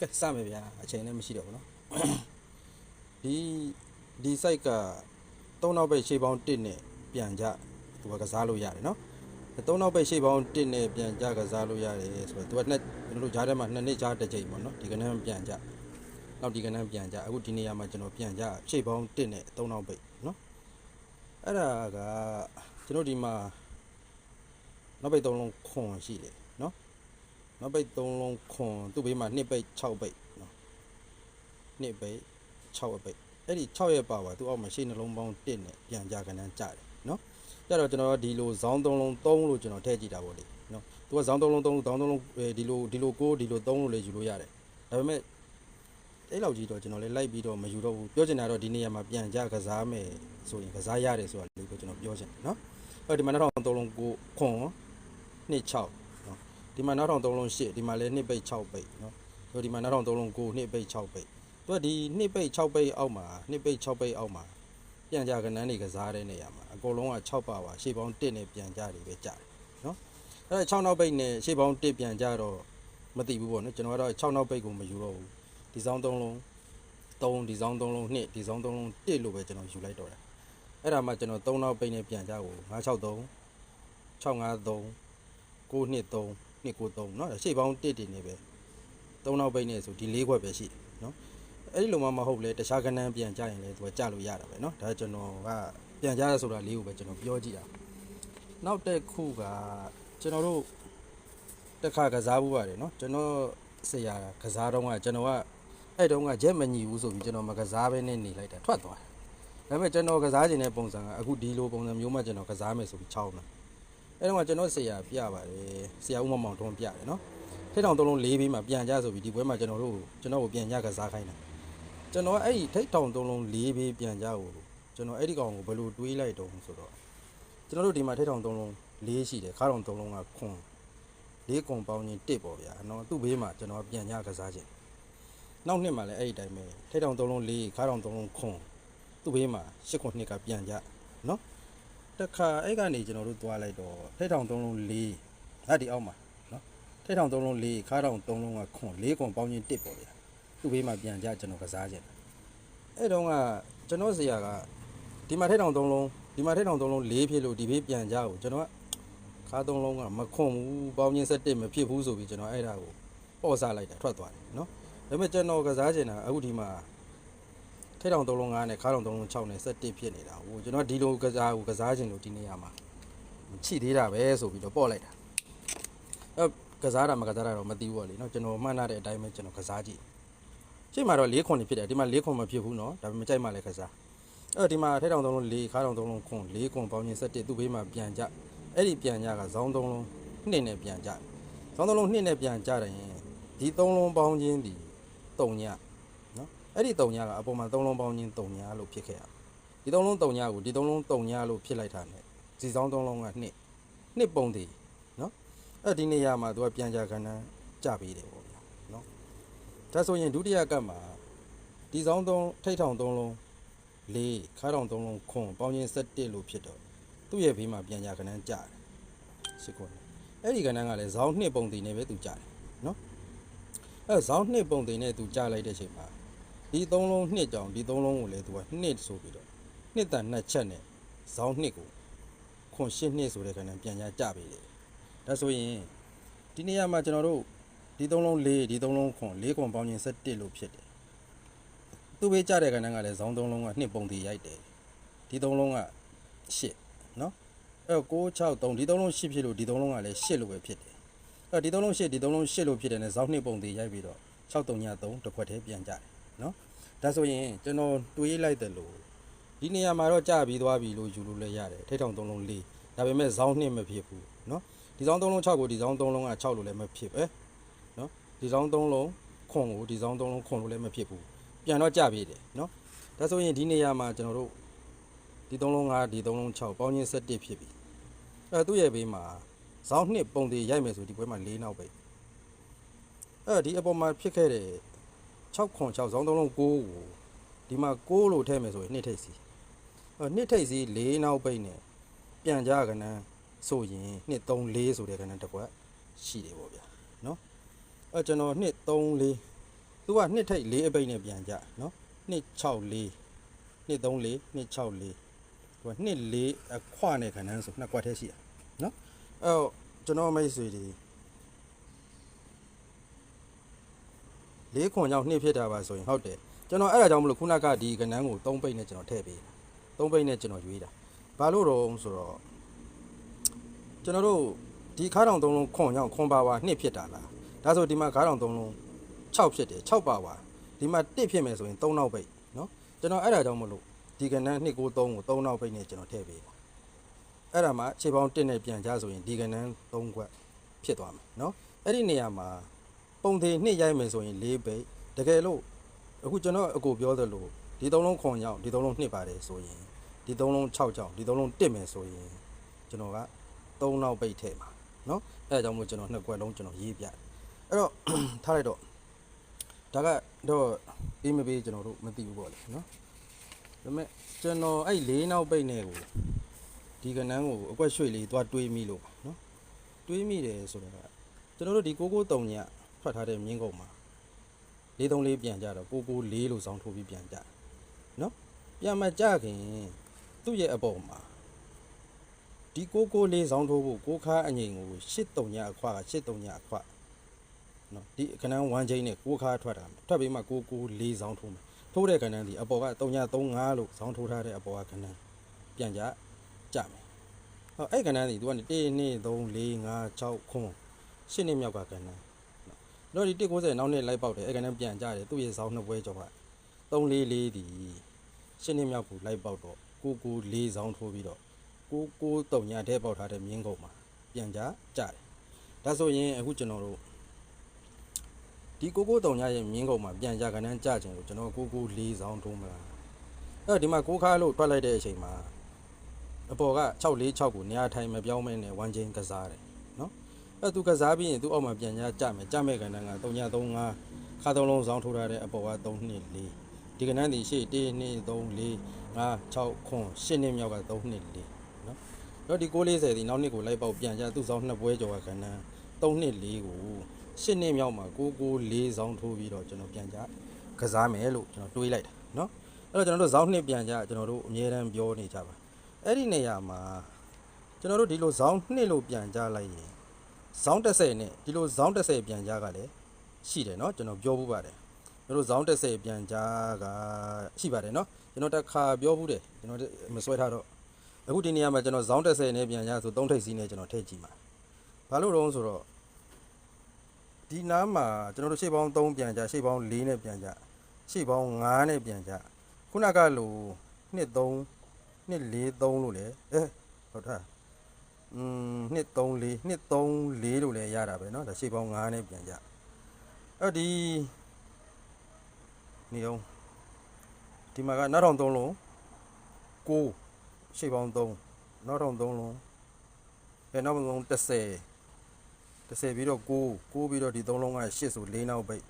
ကဲစမယ်ဗျာအချိန်လည်းမရှိတော့ဘူးเนาะဒီဒီ site က၃နောက်ပိတ်ရှေ့ပေါင်း1နဲ့ပြန်ကြသူကကစားလို့ရတယ်เนาะ၃နောက်ပိတ်ရှေ့ပေါင်း1နဲ့ပြန်ကြကစားလို့ရတယ်ဆိုတော့သူကနှစ်ကျွန်တော်တို့ဂျားထဲမှာနှစ်နှစ်ကြားတစ်ကြိမ်ပေါ့เนาะဒီကနေ့ပြန်ကြနောက်ဒီကနေ့ပြန်ကြအခုဒီနေရာမှာကျွန်တော်ပြန်ကြရှေ့ပေါင်း1နဲ့၃နောက်ပိတ်เนาะအဲ့ဒါကကျွန်တော်ဒီမှာနောက်ပိတ်၃လုံးခွန်ရှိတယ်เนาะ နောက်ပိတ်3လုံးခွန်သူ့ဘေးမှာ2ပိတ်6ပိတ်နော်2ပိတ်6ပိတ်အဲ့ဒီ6ရဲ့ပါပါသူ့အောက်မှာရှေ့နှလုံးပေါင်း1နဲ့ပြန်ကြကနန်းကြတယ်နော်ကြတော့ကျွန်တော်ဒီလိုဇောင်း3လုံး3လို့ကျွန်တော်ထည့်ကြည့်တာပေါ့လေနော်သူကဇောင်း3လုံး3လို့ဇောင်း3လုံးဒီလိုဒီလို6ဒီလို3လို့လည်းယူလို့ရတယ်ဒါပေမဲ့အဲ့လောက်ကြီးတော့ကျွန်တော်လည်းလိုက်ပြီးတော့မယူတော့ဘူးပြောချင်တာတော့ဒီနေရာမှာပြန်ကြကစားမယ်ဆိုရင်ကစားရတယ်ဆိုတာလေးကိုကျွန်တော်ပြောချင်တယ်နော်အဲ့ဒီမှာနောက်3လုံး6ခွန်2 6 ဒီမှာနောက်ထောင်3လုံး8ဒီမှာလည်း2ပိတ်6ပိတ်เนาะဆိုဒီမှာနောက်ထောင်3လုံး9 2ပိတ်6ပိတ်သူကဒီ2ပိတ်6ပိတ်အောက်မှာ2ပိတ်6ပိတ်အောက်မှာပြန်ကြကနန်းတွေကစားတဲ့နေရာမှာအကုန်လုံးက6ပါပါရှေ့ပေါင်း1နဲ့ပြန်ကြတွေပဲကြတယ်เนาะအဲ့ဒါ6နောက်ပိတ်နဲ့ရှေ့ပေါင်း1ပြန်ကြတော့မသိဘူးပေါ့နော်ကျွန်တော်ကတော့6နောက်ပိတ်ကိုမယူတော့ဘူးဒီဆောင်3လုံး3ဒီဆောင်3လုံး2ဒီဆောင်3လုံး1လို့ပဲကျွန်တော်ယူလိုက်တော့တယ်အဲ့ဒါမှကျွန်တော်3နောက်ပိတ်နဲ့ပြန်ကြကို963 653 923 293เนาะရှေ့ပေါင်း1တင်နေပဲ3နောက်ပိတ်နေဆိုဒီ၄ခွက်ပဲရှိတယ်เนาะအဲ့ဒီလိုမှမဟုတ်လေတခြားကဏ္ဍပြန်ကြရင်လည်းသူကကြလို့ရတာပဲเนาะဒါကျွန်တော်ကပြန်ကြရဆိုတာလေးကိုပဲကျွန်တော်ပြောကြည့်တာနောက်တစ်ခုကကျွန်တော်တို့တစ်ခါကစားဘူးပါတယ်เนาะကျွန်တော်ဆရာကစားတော့ကကျွန်တော်ကအဲ့တုန်းကဂျက်မညီဘူးဆိုပြီးကျွန်တော်မကစားဘဲနဲ့နေလိုက်တာထွက်သွားတယ်ဒါပေမဲ့ကျွန်တော်ကစားခြင်းတဲ့ပုံစံကအခုဒီလိုပုံစံမျိုးမှကျွန်တော်ကစားမယ်ဆိုပြီးချောင်းတယ် အဲ့တော့ကျွန်တော်ဆရာပြပါတယ်ဆရာဦးမမောင်ထွန်းပြတယ်နော်ထိတ်ထောင်သုံးလုံး၄ဘေးမှာပြန်ကြဆိုပြီးဒီပွဲမှာကျွန်တော်တို့ကျွန်တော်ကိုပြန်ကြကစားခိုင်းတာကျွန်တော်အဲ့ဒီထိတ်ထောင်သုံးလုံး၄ဘေးပြန်ကြကိုကျွန်တော်အဲ့ဒီကောင်ကိုဘယ်လိုတွေးလိုက်တုံးဆိုတော့ကျွန်တော်တို့ဒီမှာထိတ်ထောင်သုံးလုံး၄ရှိတယ်ခါထောင်သုံးလုံးကခွန်၄ကွန်ပေါင်းချင်းတစ်ပေါ့ဗျာနော်သူ့ဘေးမှာကျွန်တော်ပြန်ကြကစားခြင်းနောက်နှစ်မှာလည်းအဲ့ဒီတိုင်းပဲထိတ်ထောင်သုံးလုံး၄ခါထောင်သုံးလုံးခွန်သူ့ဘေးမှာ၈ခွန်နှစ်ကပြန်ကြနော် တခါအဲ့ကနေကျွန်တော်တို့သွားလိုက်တော့ထိတ်ထောင်သုံးလုံး၄အဲ့ဒီအောက်မှာနော်ထိတ်ထောင်သုံးလုံး၄ခါထောင်သုံးလုံးကခွန်၄ခွန်ပေါင်းချင်းတစ်ပေါ့ဗျာသူ့ဘေးမှာပြန်ကြကျွန်တော်ကစားခြင်းအဲ့တုန်းကကျွန်တော်ဆရာကဒီမှာထိတ်ထောင်သုံးလုံးဒီမှာထိတ်ထောင်သုံးလုံး၄ဖြစ်လို့ဒီဘေးပြန်ကြကိုကျွန်တော်ကခါသုံးလုံးကမခွန်ဘူးပေါင်းချင်းဆက်တစ်မဖြစ်ဘူးဆိုပြီးကျွန်တော်အဲ့ဒါကိုပေါ့စားလိုက်တာထွက်သွားတယ်နော်ဒါပေမဲ့ကျွန်တော်ကစားခြင်းတာအခုဒီမှာ ထိတ်တောင်3လုံး9နဲ့ခါတောင်3လုံး6နဲ့7ဖြစ်နေတာဟိုကျွန်တော်ဒီလိုကစားကိုကစားခြင်းလို့ဒီနေရာမှာချိသေးတာပဲဆိုပြီးတော့ပေါ့လိုက်တာအဲကစားတာမကစားတာတော့မသိဘူးပေါ့လေနော်ကျွန်တော်မှန်းထားတဲ့အတိုင်းပဲကျွန်တော်ကစားကြည့်ချိန်မှာတော့၄ခွန်နေဖြစ်တယ်ဒီမှာ၄ခွန်မဖြစ်ဘူးနော်ဒါပေမဲ့ကြိုက်မှလည်းကစားအဲဒီမှာထိတ်တောင်3လုံး4ခါတောင်3လုံးခွန်၄ခွန်ပေါင်းချင်း7သူ့ဘေးမှာပြန်ကြအဲ့ဒီပြန်ကြကဇောင်း3လုံး2နဲ့ပြန်ကြဇောင်း3လုံး2နဲ့ပြန်ကြတယ်ရင်ဒီ3လုံးပေါင်းချင်းဒီ3ညနော် အဲ့ဒီတုံညာကအပေါ်မှာ၃လုံးပေါင်းချင်းတုံညာလို့ဖြစ်ခဲ့ရဒီ၃လုံးတုံညာကိုဒီ၃လုံးတုံညာလို့ဖြစ်လိုက်တာ ਨੇ စီဆောင်၃လုံးကနှစ်နှစ်ပုံတည်နော်အဲ့ဒီနေရာမှာသူကပြန်ကြခဏန်းကြပေးတယ်ပေါ့ဗျာနော်ဒါဆိုရင်ဒုတိယကပ်မှာဒီဆောင်၃ထိတ်ထောင်၃လုံး၄ခါထောင်၃လုံးခွန်ပေါင်းချင်း7လို့ဖြစ်တော့သူ့ရဲ့ဘေးမှာပြန်ကြခဏန်းကြတယ်ရှိခွန်းအဲ့ဒီခဏန်းကလည်းဇောင်းနှစ်ပုံတည်နေပဲသူကြတယ်နော်အဲ့ဇောင်းနှစ်ပုံတည်နဲ့သူကြလိုက်တဲ့ချိန်မှာ ဒီသုံးလုံးနှစ်ကြောင်ဒီသုံးလုံးကိုလည်းသူကနှစ်ဆိုပြီးတော့နှစ်တန်နှစ်ချက်နဲ့ဇောင်းနှစ်ကိုခွန်ရှစ်နှစ်ဆိုတဲ့ခဏပြန်ရကြပြီလေဒါဆိုရင်ဒီနေရာမှာကျွန်တော်တို့ဒီသုံးလုံး၄ဒီသုံးလုံးခွန်၄ခွန်ပေါင်းချင်း7လို့ဖြစ်တယ်သူ့ဘေးကြတဲ့ခဏကလည်းဇောင်းသုံးလုံးကနှစ်ပုံတည်ရိုက်တယ်ဒီသုံးလုံးက8နော်အဲ့တော့6 6 3ဒီသုံးလုံး8ဖြစ်လို့ဒီသုံးလုံးကလည်း8လို့ပဲဖြစ်တယ်အဲ့တော့ဒီသုံးလုံး8ဒီသုံးလုံး8လို့ဖြစ်တယ်နဲ့ဇောင်းနှစ်ပုံတည်ရိုက်ပြီးတော့6 3ည3တစ်ခွက်တည်းပြန်ကြတယ် နော်ဒါဆိုရင်ကျွန်တော်တွေးလိုက်တယ်လို့ဒီနေရာမှာတော့ကြာပြီးသွားပြီလို့ယူလို့လည်းရတယ်ထိတ်ထောင်၃လုံး၄ဒါပေမဲ့ဇောင်းနှစ်မဖြစ်ဘူးနော်ဒီဇောင်း၃လုံး6ကိုဒီဇောင်း၃လုံးက6လို့လည်းမဖြစ်ပဲနော်ဒီဇောင်း၃လုံးခွန်ကိုဒီဇောင်း၃လုံးခွန်လို့လည်းမဖြစ်ဘူးပြန်တော့ကြာပြီတယ်နော်ဒါဆိုရင်ဒီနေရာမှာကျွန်တော်တို့ဒီ၃လုံး5ဒီ၃လုံး6ပေါင်းချင်း7ဖြစ်ပြီအဲသူ့ရဲ့ဘေးမှာဇောင်းနှစ်ပုံသေးရိုက်မယ်ဆိုဒီပွဲမှာ၄နောက်ပဲအဲဒီအပေါ်မှာဖြစ်ခဲ့တဲ့ 6ခွန်6ဇောင်းသုံးလုံး9ကိုဒီမှာ6လို့ထည့်မယ်ဆိုရင်နှစ်ထိပ်စီအဲနှစ်ထိပ်စီ4နောက်ပိတ်နဲ့ပြန်ကြကနန်းဆိုရင်နှစ်3 4ဆိုတဲ့ကနန်းတစ်ခွက်ရှိတယ်ပေါ့ဗျာနော်အဲကျွန်တော်နှစ်3 4သူကနှစ်ထိတ်၄အပိတ်နဲ့ပြန်ကြနော်နှစ်64နှစ်34နှစ်64သူကနှစ်၄အခွနဲ့ခဏန်းဆိုနှစ်ကွက်ထဲရှိရနော်အဲ့တော့ကျွန်တော်မိတ်ဆွေတွေ လေးခွန်ကြောင့်နှစ်ဖြစ်တာပါဆိုရင်ဟုတ်တယ်ကျွန်တော်အဲ့ဒါကြောင့်မလို့ခုနကဒီကဏန်းကို3ပိတ်နဲ့ကျွန်တော်ထည့်ပေးတာ3ပိတ်နဲ့ကျွန်တော်ရွေးတာဘာလို့တော့ဆိုတော့ကျွန်တော်တို့ဒီခါတောင်သုံးလုံးခွန်ကြောင့်ခွန်ပါဝါနှစ်ဖြစ်တာလားဒါဆိုဒီမှာခါတောင်သုံးလုံး 6ဖြစ်တယ်6ပါပါဒီမှာ1ဖြစ်မယ်ဆိုရင်3နောက်ပိတ်เนาะကျွန်တော်အဲ့ဒါကြောင့်မလို့ဒီကဏ္ဍ293ကို3နောက်ပိတ်နဲ့ကျွန်တော်ထည့်ပေးတာအဲ့ဒါမှခြေပေါင်း1နဲ့ပြန်ကြဆိုရင်ဒီကဏ္ဍ3ခွက်ဖြစ်သွားမယ်เนาะအဲ့ဒီနေရာမှာ ပုံသေး2ရိုက်မယ်ဆိုရင်4ပိတ်တကယ်လို့အခုကျွန်တော်အကိုပြောသလိုဒီ3လုံးခွန်ကြောင့်ဒီ3လုံး2ပါတယ်ဆိုရင်ဒီ3လုံး6ကြောင့်ဒီ3လုံး1မယ်ဆိုရင်ကျွန်တော်က3နောက်ပိတ်ထည့်မှာเนาะအဲ့ဒါကြောင့်မို့ကျွန်တော်2ခွက်လုံးကျွန်တော်ရေးပြတယ်အဲ့တော့ ထားလိုက်တော့ ဒါကတော့အေးမပေးကျွန်တော်တို့မသိဘူးပေါ့လေနော်ဒါပေမဲ့ကျွန်တော်အဲ့လေးနောက်ပိတ်နဲ့ကိုဒီကနန်းကိုအကွက်ရွှေ့လေးသွားတွေးမိလို့ပါနော်တွေးမိတယ်ဆိုတော့ကျွန်တော်တို့ဒီ693ည ထွက်ထားတဲ့မြင်းကုန်မှာ434ပြန်ကြတော့694လို့စောင်းထိုးပြီးပြန်ကြနော်ပြန်မကြခင်သူ့ရဲ့အပေါ်မှာဒီ694စောင်းထိုးဖို့ကိုခါအငိမ်ကို83ညအခွာက83ညအခွာနော်ဒီကဏ္ဍ1ချိန်နဲ့6ခါထွက်တာမယ်ထွက်ပြီးမှ6 9 4ဆောင်းထိုးမယ်ထိုးတဲ့ကဏ္ဍဒီအပေါ်က335လို့ဆောင်းထိုးထားတဲ့အပေါ်ကကဏ္ဍပြန်ကြကြမယ်ဟောအဲ့ကဏ္ဍဒီသူကနေ1 2 3 4 5 6ခွန်းရှင်းနေမြောက်ကကဏ္ဍနော် တော့ဒီ190နောက်နဲ့လိုက်ပေါက်တယ်အဲ့ကဏ္ဍပြန်ကြတယ်သူ့ရဲ့ဆောင်းနှစ်ပွဲကျော်က344ဒီရှင်းနေမြောက်ကိုလိုက်ပေါက်တော့6 9 4ဆောင်းထိုးပြီးတော့6 9 3ညထဲပေါက်ထားတဲ့မြင်းကုန်မှာပြန်ကြကြတယ်ဒါဆိုရင်အခုကျွန်တော်တို့ဒီကိုကိုတုံညရဲ့မြင်းကုန်မှာပြန်ကြကနန်းကြခြင်းလို့ကျွန်တော်ကိုကိုလေးဆောင်ထုံးမလားအဲ့တော့ဒီမှာကိုခါလို့ထွက်လိုက်တဲ့အချိန်မှာအပေါ်က646ကိုနေရာထိုင်မပြောင်းမဲနဲ့ဝမ်ချင်းကစားတယ်နော် အဲ့သူကစားပြီးရင်သူ့အောက်မှာပြန်ကြကြမယ်ကြမဲ့ကဏ္ဍက335ခါသုံးလုံးဆောင်းထိုးထားတဲ့အပေါ်က324ဒီကဏ္ဍဒီရှေ့1 2 3 4 5 6 9 10နှစ်မြောက်က324နော်တော့ဒီ640ဒီနောက်နှစ်ကိုလိုက်ပေါက်ပြန်ကြသူ့ဆောင်းနှစ်ပွဲကျော်ကကဏ္ဍ324ကို10နှစ်မြောက်မှာ994ဆောင်းထိုးပြီးတော့ကျွန်တော်ပြန်ကြကစားမယ်လို့ကျွန်တော်တွေးလိုက်တာနော်အဲ့တော့ကျွန်တော်တို့ဇောင်းနှစ်ပြန်ကြကျွန်တော်တို့အများရန်ပြောနေကြပါအဲ့ဒီနေရာမှာကျွန်တော်တို့ဒီလိုဇောင်းနှစ်လို့ပြန်ကြလိုက်ရင် ဇောင်း30နဲ့ဒီလိုဇောင်း30ပြန်ကြကလည်းရှိတယ်เนาะကျွန်တော်ပြောဘူးပါတယ်ကျွန်တော်တို့ဇောင်း30ပြန်ကြကရှိပါတယ်เนาะကျွန်တော်တစ်ခါပြောဘူးတယ်ကျွန်တော်မစွဲထားတော့အခုဒီနေရာမှာကျွန်တော်ဇောင်း30နဲ့ပြန်ကြဆို3ထိပ်စီးနဲ့ကျွန်တော်ထည့်ကြည့်ပါဘာလို့တော့ဆိုတော့ ဒီနားမှာကျွန်တော်တို့ရှေ့ပေါင်း3ပြန်ကြရှေ့ပေါင်း4နဲ့ပြန်ကြရှေ့ပေါင်း5နဲ့ပြန်ကြခုနကလိုနှစ်3နှစ်4 3လို့လေအဲဟုတ်တာ อืมနှစ်3 4နှစ်3 4လို့လည်းရတာပဲเนาะဒါရှေ့ပေါင်း5နဲ့ပြန်ကြအဲ့ဒီနေအောင်ဒီမှာကနောက်ထောင်3လုံး9ရှေ့ပေါင်း3နောက်ထောင်3လုံးအဲနောက်ထောင်30 30ပြီးတော့9 9ပြီးတော့ဒီ3လုံးက8ဆို4နောက်ပိတ်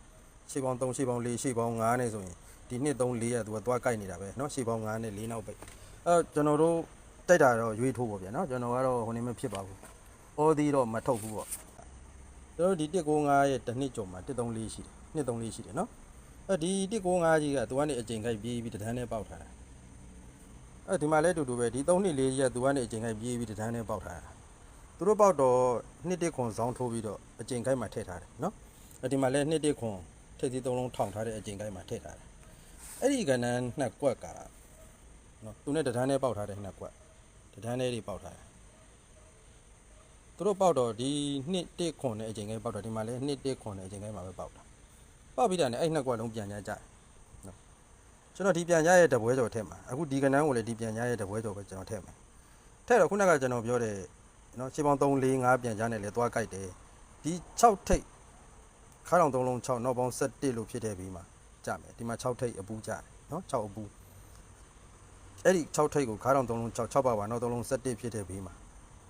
8ပေါင်း3 8ပေါင်း4 8ပေါင်း5နဲ့ဆိုရင်ဒီနှစ်3 4ကသူကသွားကြိုက်နေတာပဲเนาะ8ပေါင်း5နဲ့4နောက်ပိတ်အဲကျွန်တော်တို့ တိုက်တာတော့ရွေးထိုးပေါ့ဗျာနော်ကျွန်တော်ကတော့ဟိုနေမဖြစ်ပါဘူး။အော်ဒီတော့မထုတ်ဘူးပေါ့။ကျွန်တော်ဒီ195ရဲ့တစ်နှစ်ကျော်မှာ134ရှိတယ်။134ရှိတယ်နော်။အဲဒီ195ကြီးကသူကနေအချိန်ခိုက်ပြေးပြီးတန်းနဲ့ပေါက်ထားတာ။အဲဒီမှာလည်းတူတူပဲဒီ324ကြီးကသူကနေအချိန်ခိုက်ပြေးပြီးတန်းနဲ့ပေါက်ထားတာ။သူတို့ပေါက်တော့210ခွန်ဆောင်းထိုးပြီးတော့အချိန်ခိုက်မှာထည့်ထားတယ်နော်။အဲဒီမှာလည်း210ခွန်ထည့်သေးသုံးလုံးထောင်ထားတဲ့အချိန်ခိုက်မှာထည့်ထားတယ်။အဲ့ဒီကဏ္ဍနှစ်ကွက်ကနော်သူနဲ့တန်းနဲ့ပေါက်ထားတဲ့နှစ်ကွက်။ တဒန်းလေးတွေပေါက်ထားတယ်သူတို့ပေါက်တော့ဒီနှစ်တစ်ခွန်နဲ့အကျင်ကိုက်ပေါက်တော့ဒီမှာလည်းနှစ်တစ်ခွန်နဲ့အကျင်ကိုက်မှာပဲပေါက်တာပေါက်ပြီးတာနဲ့အဲ့နှစ်ကွက်လုံးပြန်ကြကြတယ်နော်ကျွန်တော်ဒီပြန်ကြရဲ့တပွဲကျော်ထည့်မှာအခုဒီကဏ္ဍကိုလည်းဒီပြန်ကြရဲ့တပွဲကျော်ပဲကျွန်တော်ထည့်မှာထည့်တော့ခုနကကျွန်တော်ပြောတဲ့နော်ခြေပေါင်း3 4 5ပြန်ကြနဲ့လဲသွားကြိုက်တယ်ဒီ6ထိပ်ခါတောင်3လုံး6နောက်ပေါင်း17လို့ဖြစ်တဲ့ပြီးမှာကြမယ်ဒီမှာ6ထိပ်အပူးကြတယ်နော်6အပူး အဲ့ဒီ6ထိပ်ကိုခါတောင်3လုံး6 6ပါပါနောက်3လုံး17ဖြစ်တဲ့ပြီးမှာ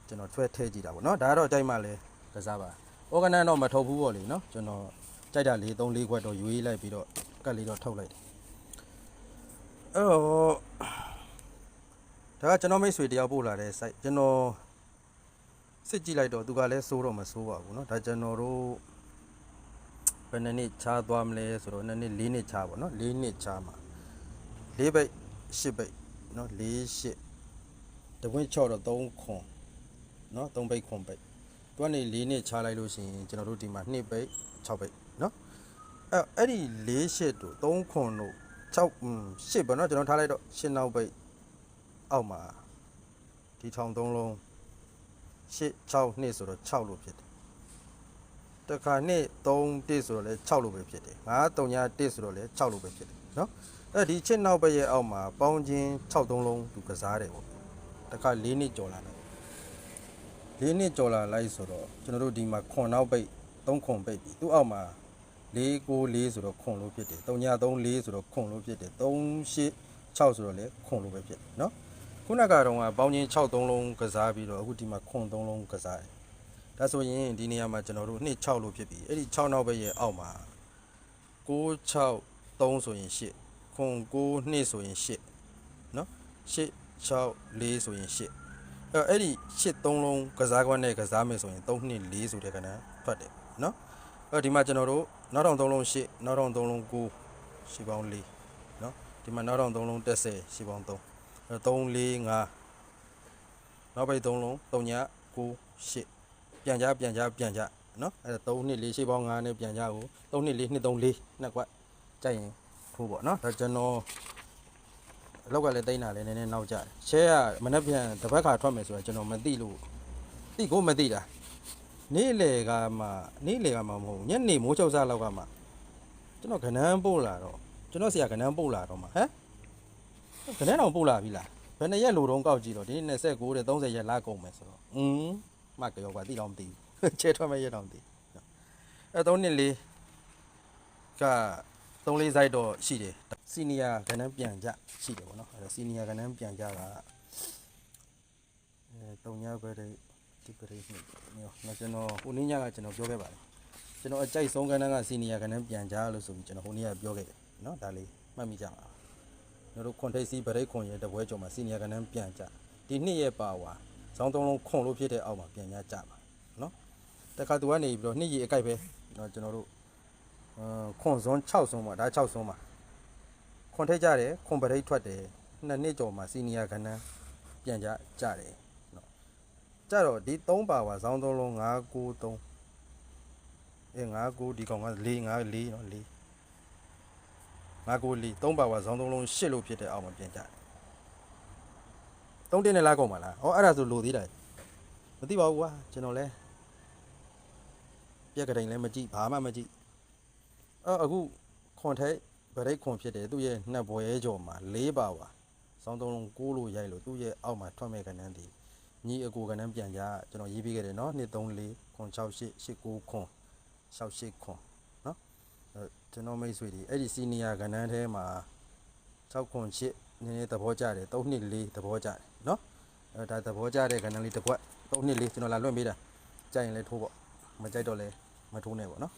ကျွန်တော်ထွဲထဲကြည့်တာပေါ့နော်ဒါကတော့အကြိုက်မှလဲကစားပါ organ တော့မထုတ်ဘူးပေါ့လေနော်ကျွန်တော်ကြိုက်တာ၄3 4ခွက်တော့ရွေးလိုက်ပြီးတော့ကတ်လေးတော့ထုတ်လိုက်တယ်အဲ့တော့ဒါကကျွန်တော်မိတ်ဆွေတယောက်ပို့လာတဲ့ site ကျွန်တော် စစ်ကြည့်လိုက်တော့သူကလည်းစိုးတော့မစိုးပါဘူးเนาะဒါကျွန်တော်တို့ ဘယ်နှစ်နှစ်ချားသွားမလဲဆိုတော့နှစ်နှစ်၄နှစ်ချားပေါ့နော်၄နှစ်ချားမှာ၄ပိတ်၈ပိတ် နော်၄၈တဝင်း6တော့3ခွန်နော်3ပိတ်ခွန်ပိတ်သူကနေ၄နှစ်ချားလိုက်လို့ရှိရင်ကျွန်တော်တို့ဒီမှာ2ပိတ်6ပိတ်နော်အဲ့အဲ့ဒီ၄၈တို့3ခွန်တို့6อืม8ပေါ့နော်ကျွန်တော်ထားလိုက်တော့8နောက်ပိတ်အောက်မှာဒီထောင်3လုံး8 6နှစ်ဆိုတော့6လို့ဖြစ်တယ်တခါနှစ်3တစ်ဆိုတော့လဲ6လို့ပဲဖြစ်တယ်9 3ည1ဆိုတော့လဲ6လို့ပဲဖြစ်တယ် နော်အဲ့ဒီချစ်နောက်ဘက်ရဲ့အောက်မှာပေါင်းချင်း6သုံးလုံးသူကစားတယ်ပေါ့တခါ၄နှစ်ကျော်လာတယ်၄နှစ်ကျော်လာလိုက်ဆိုတော့ကျွန်တော်တို့ဒီမှာခွန်နောက်ပိတ်၃ခွန်ပိတ်ပြီသူ့အောက်မှာ၄၉၄ဆိုတော့ခွန်လို့ဖြစ်တယ်၃ည၃၄ဆိုတော့ခွန်လို့ဖြစ်တယ်၃၈6ဆိုတော့လေခွန်လို့ပဲဖြစ်တယ်နော်ခုနကတော့ကပေါင်းချင်း6 3လုံးကစားပြီးတော့အခုဒီမှာခွန်3လုံးကစားတယ်ဒါဆိုရင်ဒီနေရာမှာကျွန်တော်တို့2 6လို့ဖြစ်ပြီအဲ့ဒီ6နောက်ဘက်ရဲ့အောက်မှာ9 6 3ဆိုရင်8ခွန်9နှစ်ဆိုရင်8เนาะ8 6 4ဆိုရင်8အဲ့အဲ့ဒီ8 3လုံးကစားကွက်နဲ့ကစားမယ်ဆိုရင်3နှစ်4ဆိုတဲ့ကဏ္ဍထွက်တယ်เนาะအဲ့ဒီမှာကျွန်တော်တို့နောက်ထောင်3လုံး8နောက်ထောင်3လုံး9ရှိပေါင်း4เนาะဒီမှာနောက်ထောင်3လုံး30ရှိပေါင်း3အဲ့3 4 5နောက်ပိတ်3လုံး3ည9 8 ပြန်ကြပြန်ကြပြန်ကြနော်အဲ့ဒါ3နှစ်4ရှိပေါင်း9နဲ့ပြန်ကြကို3နှစ်4နှစ်3 4နှစ်ကွက် ကြိုက်ရင်ထိုးပေါ့နော်ဒါကျွန်တော်အလောက်ကလည်းတိန်းတာလည်းနည်းနည်းနောက်ကြတယ်ရှဲကမနှက်ပြန်တစ်ပတ်ခါထွက်မယ်ဆိုတော့ကျွန်တော်မသိလို့သိကိုမသိတာနေ့လေကမှနေ့လေကမှမဟုတ်ဘူးညနေမိုးချုပ်စားလောက်ကမှကျွန်တော်ခဏန်းပို့လာတော့ကျွန်တော်ဆရာခဏန်းပို့လာတော့မှဟမ်ခဏန်းတော့ပို့လာပြီလားဘယ်နှစ်ရက်လိုတုံးကောက်ကြည့်တော့ဒီနေ့29တဲ့30ရက်လာကုန်မယ်ဆိုတော့อืมမှတ်ကြောပါတိတော့မသိဘူးချဲထွက်မဲ့ရတော့မသိဘူးအဲ3နှစ်လေးက 3လေး site တော့ရှိတယ်စီနီယာကဏ္ဍပြန်ကြရှိတယ်ပေါ့နော်အဲစီနီယာကဏ္ဍပြန်ကြကအဲတုံညာပဲတဲ့ဒီပရိနှစ်မျိုးနော်ကျွန်တော်ဟိုနေ့ညကကျွန်တော်ပြောခဲ့ပါတယ်ကျွန်တော်အကြိုက်ဆုံးကဏ္ဍကစီနီယာကဏ္ဍပြန်ကြလို့ဆိုပြီးကျွန်တော်ဟိုနေ့ကပြောခဲ့တယ်နော်ဒါလေးမှတ်မိကြပါကျွန်တော်တို့ခွန်ထိပ်စီဗရိတ်ခွန်ရဲ့တပွဲကျော်မှာစီနီယာကဏ္ဍပြန်ကြဒီနှစ်ရဲ့ပါဝါဇောင်းသုံးလုံးခွန်လို့ဖြစ်တဲ့အောက်မှာပြန်ရကြပါနော်တခါသူကနေပြီးတော့နှစ်ရီအကိုက်ပဲနော်ကျွန်တော်တို့အမ် ခွန်ဇွန်း6ဇွန်းပါဒါ6ဇွန်းပါခွန်ထိတ်ကြတယ်ခွန်ပရိတ်ထွက်တယ်နှစ်နှစ်ကျော်မှာစီနီယာကဏ္ဍပြန်ကြကြတယ်နော်ကြတော့ဒီ3ပါပါဇောင်းသုံးလုံး9 9 3အဲ9 9ဒီကောင်က4 5 4နော်4 9 9 4 3ပါပါဇောင်းသုံးလုံး8လို့ဖြစ်တဲ့အောက်မှာပြန်ကြတယ်သုံးတင်းနဲ့လာကုန်ပါလားဟောအဲ့ဒါဆိုလိုသေးတယ်မသိပါဘူးကွာကျွန်တော်လဲပြက်ကတိန်လည်းမကြည့်ဘာမှမကြည့် အော်အခုခွန်ထိတ်ဗရိတ်ခွန်ဖြစ်တယ်သူ့ရဲ့နှစ်ဘွယ်ကျော်မှာ၄ပါပါစောင်းသုံးလုံးကိုးလို့ရိုက်လို့သူ့ရဲ့အောက်မှာထွက်မဲ့ကဏ္ဍဒီညီအကိုကဏ္ဍပြန်ကြကျွန်တော်ရေးပေးခဲ့တယ်နော်2 3 4ခွန်6 8 8 9ခွန်6 8ခွန်နော်အဲ့ကျွန်တော်မိတ်ဆွေတွေအဲ့ဒီစီနီယာကဏ္ဍထဲမှာ6ခွန်8နည်းနည်းသဘောကျတယ်3နှစ်4သဘောကျတယ်နော်အဲဒါသဘောကျတဲ့ကဏ္ဍလေးတစ်ခွက်3နှစ်4ကျွန်တော်လာလွှင့်ပေးတာကြိုက်ရင်လည်းထိုးပေါ့မကြိုက်တော့လည်းမထိုးနဲ့ပေါ့နော်